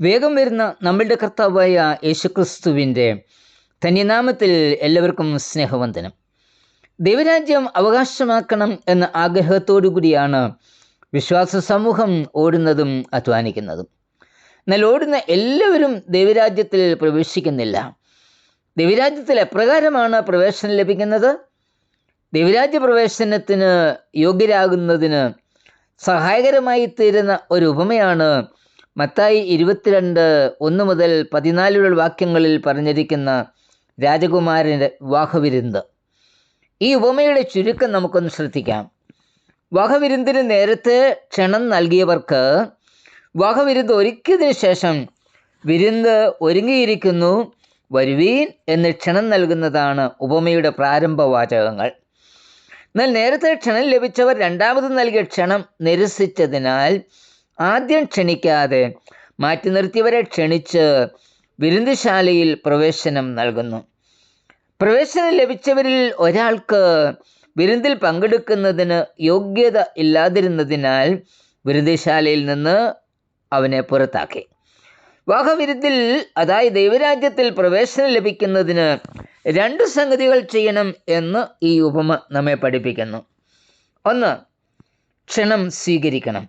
വേഗം വരുന്ന നമ്മളുടെ കർത്താവായ യേശുക്രിസ്തുവിന്റെ ധന്യനാമത്തിൽ എല്ലാവർക്കും സ്നേഹവന്ദനം. ദൈവരാജ്യം അവകാശമാക്കണം എന്ന ആഗ്രഹത്തോടു കൂടിയാണ് വിശ്വാസ സമൂഹം ഓടുന്നതും അധ്വാനിക്കുന്നതും. എന്നാൽ ഓടുന്ന എല്ലാവരും ദൈവരാജ്യത്തിൽ പ്രവേശിക്കുന്നില്ല. ദൈവരാജ്യത്തിൽ എപ്രകാരമാണ് പ്രവേശനം ലഭിക്കുന്നത്? ദൈവരാജ്യ പ്രവേശനത്തിന് യോഗ്യരാകുന്നതിന് സഹായകരമായി തീരുന്ന ഒരു ഉപമയാണ് മത്തായി ഇരുപത്തിരണ്ട് ഒന്ന് മുതൽ പതിനാലുള്ള വാക്യങ്ങളിൽ പറഞ്ഞിരിക്കുന്ന രാജകുമാരന്റെ വിവാഹവിരുന്ന് ഈ ഉപമയുടെ ചുരുക്കം നമുക്കൊന്ന് ശ്രദ്ധിക്കാം. വിവാഹവിരുന്നിന് നേരത്തെ ക്ഷണം നൽകിയവർക്ക് വിവാഹവിരുന്ന് ഒരുക്കിയതിനു ശേഷം വിരുന്ന് ഒരുങ്ങിയിരിക്കുന്നു വരുവീൻ എന്ന് ക്ഷണം നൽകുന്നതാണ് ഉപമയുടെ പ്രാരംഭ വാചകങ്ങൾ. എന്നാൽ നേരത്തെ ക്ഷണം ലഭിച്ചവർ രണ്ടാമത് നൽകിയ ക്ഷണം നിരസിച്ചതിനാൽ ആദ്യം ക്ഷണിക്കാതെ മാറ്റി നിർത്തിയവരെ ക്ഷണിച്ച് വിരുന്നുശാലയിൽ പ്രവേശനം നൽകുന്നു. പ്രവേശനം ലഭിച്ചവരിൽ ഒരാൾക്ക് വിരുന്നിൽ പങ്കെടുക്കുന്നതിന് യോഗ്യത ഇല്ലാതിരുന്നതിനാൽ വിരുന്നുശാലയിൽ നിന്ന് അവനെ പുറത്താക്കി. വാഹവിരുദ്ധിൽ അതായത് ദൈവരാജ്യത്തിൽ പ്രവേശനം ലഭിക്കുന്നതിന് രണ്ട് സംഗതികൾ ചെയ്യണം എന്ന് ഈ ഉപമ നമ്മെ പഠിപ്പിക്കുന്നു. ഒന്ന് ക്ഷണം സ്വീകരിക്കണം.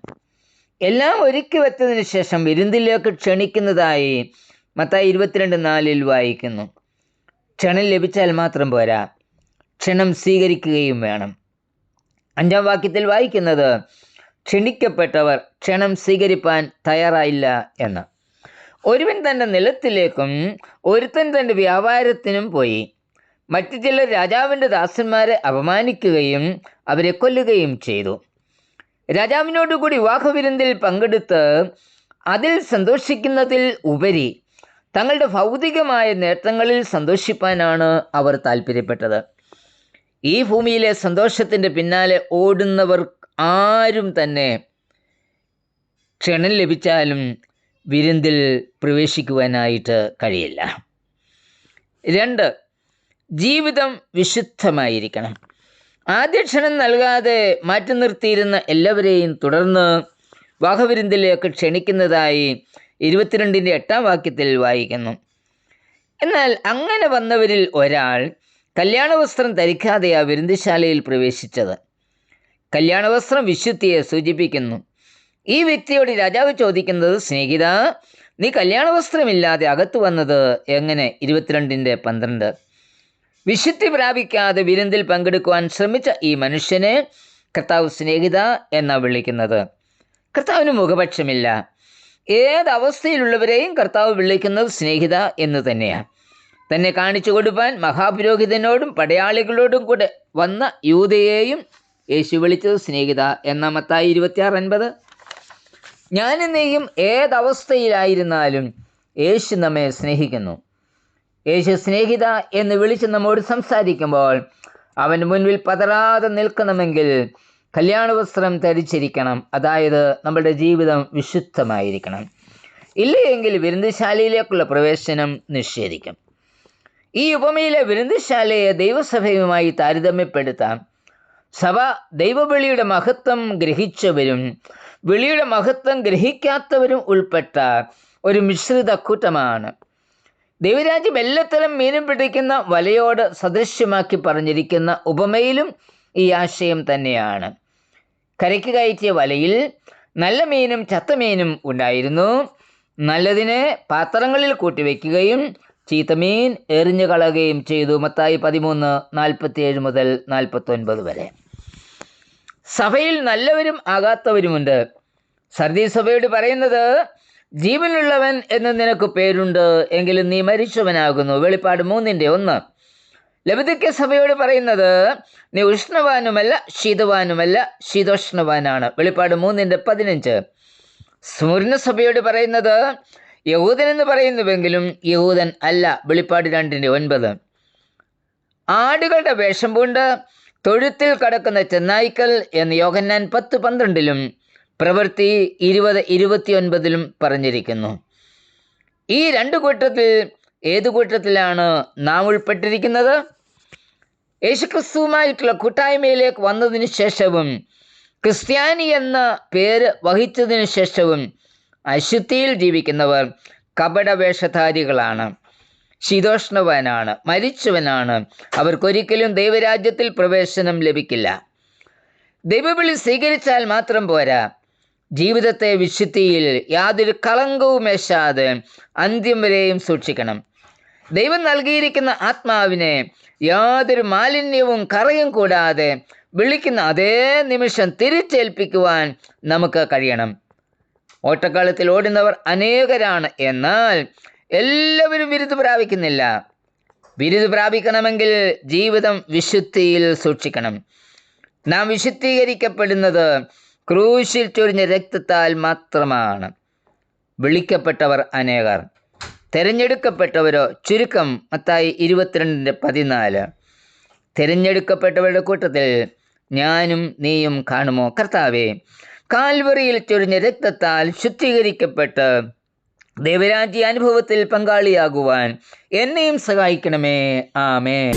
എല്ലാം ഒരുക്കി വെച്ചതിന് ശേഷം വിരുന്നിലേക്ക് ക്ഷണിക്കുന്നതായി മത്തായി ഇരുപത്തിരണ്ട് നാലിൽ വായിക്കുന്നു. ക്ഷണം ലഭിച്ചാൽ മാത്രം പോരാ. ക്ഷണം സ്വീകരിക്കുകയും വേണം. അഞ്ചാം വാക്യത്തിൽ വായിക്കുന്നത് ക്ഷണിക്കപ്പെട്ടവർ ക്ഷണം സ്വീകരിപ്പാൻ തയ്യാറായില്ല എന്ന്. ഒരുവൻ തന്റെ നിലത്തിലേക്കും ഒരുത്തൻ തന്റെ വ്യാപാരത്തിനും പോയി. മറ്റു ചിലർ രാജാവിന്റെ ദാസന്മാരെ അപമാനിക്കുകയും അവരെ കൊല്ലുകയും ചെയ്തു. രാജാവിനോടുകൂടി വിവാഹവിരുന്നിൽ പങ്കെടുത്ത് അതിൽ സന്തോഷിക്കുന്നതിൽ ഉപരി തങ്ങളുടെ ഭൗതികമായ നേട്ടങ്ങളിൽ സന്തോഷിപ്പാനാണ് അവർ താല്പര്യപ്പെട്ടത് ഈ ഭൂമിയിലെ സന്തോഷത്തിന്റെ പിന്നാലെ ഓടുന്നവർ ആരും തന്നെ ക്ഷണം ലഭിച്ചാലും വിരുന്നിൽ പ്രവേശിക്കുവാനായിട്ട് കഴിയില്ല. രണ്ട് ജീവിതം വിശുദ്ധമായിരിക്കണം. ആദ്യ ക്ഷണം നൽകാതെ മാറ്റി നിർത്തിയിരുന്ന എല്ലാവരെയും തുടർന്ന് വാഹവിരുന്തിലേക്ക് ക്ഷണിക്കുന്നതായി ഇരുപത്തിരണ്ടിന്റെ എട്ടാം വാക്യത്തിൽ വായിക്കുന്നു. എന്നാൽ അങ്ങനെ വന്നവരിൽ ഒരാൾ കല്യാണ വസ്ത്രം ധരിക്കാതെയാണ് വിരുന്തശാലയിൽ പ്രവേശിച്ചത്. കല്യാണ വസ്ത്രം വിശുദ്ധിയെ സൂചിപ്പിക്കുന്നു. ഈ വ്യക്തിയോട് രാജാവ് ചോദിക്കുന്നത് സ്നേഹിത നീ കല്യാണ വസ്ത്രമില്ലാതെ അകത്തു വന്നത് എങ്ങനെ? ഇരുപത്തിരണ്ടിന്റെ പന്ത്രണ്ട്. വിശുദ്ധി പ്രാപിക്കാതെ വിരുന്നിൽ പങ്കെടുക്കുവാൻ ശ്രമിച്ച ഈ മനുഷ്യനെ കർത്താവ് സ്നേഹിത എന്നാണ് വിളിക്കുന്നത്. കർത്താവിന് മുഖപക്ഷമില്ല. ഏത് അവസ്ഥയിലുള്ളവരെയും കർത്താവ് വിളിക്കുന്നത് സ്നേഹിത എന്ന് തന്നെയാണ് തന്നെ കാണിച്ചു കൊടുപ്പാൻ മഹാപുരോഹിതനോടും പടയാളികളോടും കൂടെ വന്ന യൂതയെയും യേശു വിളിച്ചത് സ്നേഹിത എന്ന മത്തായി ഇരുപത്തിയാറ് അൻപത്. ഞാനും നീയും ഏതവസ്ഥയിലായിരുന്നാലും യേശു നമ്മെ സ്നേഹിക്കുന്നു. യേശു സ്നേഹിത എന്ന് വിളിച്ച് നമ്മോട് സംസാരിക്കുമ്പോൾ അവൻ മുൻപിൽ പതറാതെ നിൽക്കണമെങ്കിൽ കല്യാണ വസ്ത്രം ധരിച്ചിരിക്കണം. അതായത് നമ്മുടെ ജീവിതം വിശുദ്ധമായിരിക്കണം. ഇല്ലയെങ്കിൽ വിരുന്നുശാലയിലേക്കുള്ള പ്രവേശനം നിഷേധിക്കും. ഈ ഉപമയിലെ വിരുന്നുശാലയെ ദൈവസഭയുമായി താരതമ്യപ്പെടുത്താം. സഭ ദൈവവിളിയുടെ മഹത്വം ഗ്രഹിച്ചവരും വിളിയുടെ മഹത്വം ഗ്രഹിക്കാത്തവരും ഉൾപ്പെട്ട ഒരു മിശ്രിത കൂട്ടമാണ്. ദൈവരാജ്യം എല്ലാത്തരം മീനും പിടിക്കുന്ന വലയോട് സദൃശ്യമാക്കി പറഞ്ഞിരിക്കുന്ന ഉപമയിലും ഈ ആശയം തന്നെയാണ്. കരയ്ക്ക് കയറ്റിയ വലയിൽ നല്ല മീനും ചത്ത മീനും ഉണ്ടായിരുന്നു. നല്ലതിനെ പാത്രങ്ങളിൽ കൂട്ടിവെക്കുകയും ചീത്തമീൻ എറിഞ്ഞു കളയുകയും ചെയ്തു. മത്തായി പതിമൂന്ന് നാൽപ്പത്തിയേഴ് മുതൽ നാൽപ്പത്തൊൻപത് വരെ. സഭയിൽ നല്ലവരും ആകാത്തവരുമുണ്ട്. സർദീ സഭയോട് പറയുന്നത് ജീവനുള്ളവൻ എന്ന് നിനക്ക് പേരുണ്ട് എങ്കിലും നീ മരിച്ചവനാകുന്നു. വെളിപ്പാട് മൂന്നിന്റെ ഒന്ന്. ലഭിതയ്ക്ക് സഭയോട് പറയുന്നത് നീ ഉഷ്ണവാനുമല്ല ശീതവാനുമല്ല ശീതോഷ്ണവാനാണ്. വെളിപ്പാട് മൂന്നിന്റെ പതിനഞ്ച്. സ്മൂർണ സഭയോട് പറയുന്നത് യഹൂദൻ എന്ന് പറയുന്നുവെങ്കിലും യഹൂദൻ അല്ല. വെളിപ്പാട് രണ്ടിന്റെ ഒൻപത്. ആടുകളുടെ വേഷം പൂണ്ട് തൊഴുത്തിൽ കടക്കുന്ന ചെന്നായ്ക്കൽ എന്ന് യോഗന്നാൻ പത്ത് പന്ത്രണ്ടിലും പ്രവൃത്തി ഇരുപത് ഇരുപത്തിയൊൻപതിലും പറഞ്ഞിരിക്കുന്നു. ഈ രണ്ട് കൂട്ടത്തിൽ ഏത് കൂട്ടത്തിലാണ് നാം ഉൾപ്പെട്ടിരിക്കുന്നത്? യേശുക്രിസ്തുവുമായിട്ടുള്ള കൂട്ടായ്മയിലേക്ക് വന്നതിന് ശേഷവും ക്രിസ്ത്യാനി എന്ന പേര് വഹിച്ചതിന് ശേഷവും അശുദ്ധിയിൽ ജീവിക്കുന്നവർ കപടവേഷധാരികളാണ്. ശീതോഷ്ണവനാണ് മരിച്ചവനാണ്. അവർക്കൊരിക്കലും ദൈവരാജ്യത്തിൽ പ്രവേശനം ലഭിക്കില്ല. ദൈവവിളി സ്വീകരിച്ചാൽ മാത്രം പോരാ. ജീവിതത്തെ വിശുദ്ധിയിൽ യാതൊരു കളങ്കവും മേശാതെ അന്ത്യം വരെയും സൂക്ഷിക്കണം. ദൈവം നൽകിയിരിക്കുന്ന ആത്മാവിനെ യാതൊരു മാലിന്യവും കറയും കൂടാതെ വിളിക്കുന്ന അതേ നിമിഷം തിരിച്ചേൽപ്പിക്കുവാൻ നമുക്ക് കഴിയണം. ഓട്ടക്കാലത്തിൽ ഓടുന്നവർ അനേകരാണ്. എന്നാൽ എല്ലാവരും വിരുദ്ധ പ്രാപിക്കുന്നില്ല. ബിരുദ് പ്രാപിക്കണമെങ്കിൽ ജീവിതം വിശുദ്ധിയിൽ സൂക്ഷിക്കണം. നാം വിശുദ്ധീകരിക്കപ്പെടുന്നത് ക്രൂശിൽ ചൊരിഞ്ഞ രക്തത്താൽ മാത്രമാണ് വിളിക്കപ്പെട്ടവർ അനേകർ. തിരഞ്ഞെടുക്കപ്പെട്ടവരോ ചുരുക്കം മത്തായി ഇരുപത്തിരണ്ടിന്റെ പതിനാല്. തിരഞ്ഞെടുക്കപ്പെട്ടവരുടെ കൂട്ടത്തിൽ ഞാനും നീയും കാണുമോ? കർത്താവേ കാൽവറിയിൽ ചൊരിഞ്ഞ രക്തത്താൽ ശുദ്ധീകരിക്കപ്പെട്ട് ദൈവരാജ്യ അനുഭവത്തിൽ പങ്കാളിയാകുവാൻ എന്നെയും സഹായിക്കണമേ. ആമേ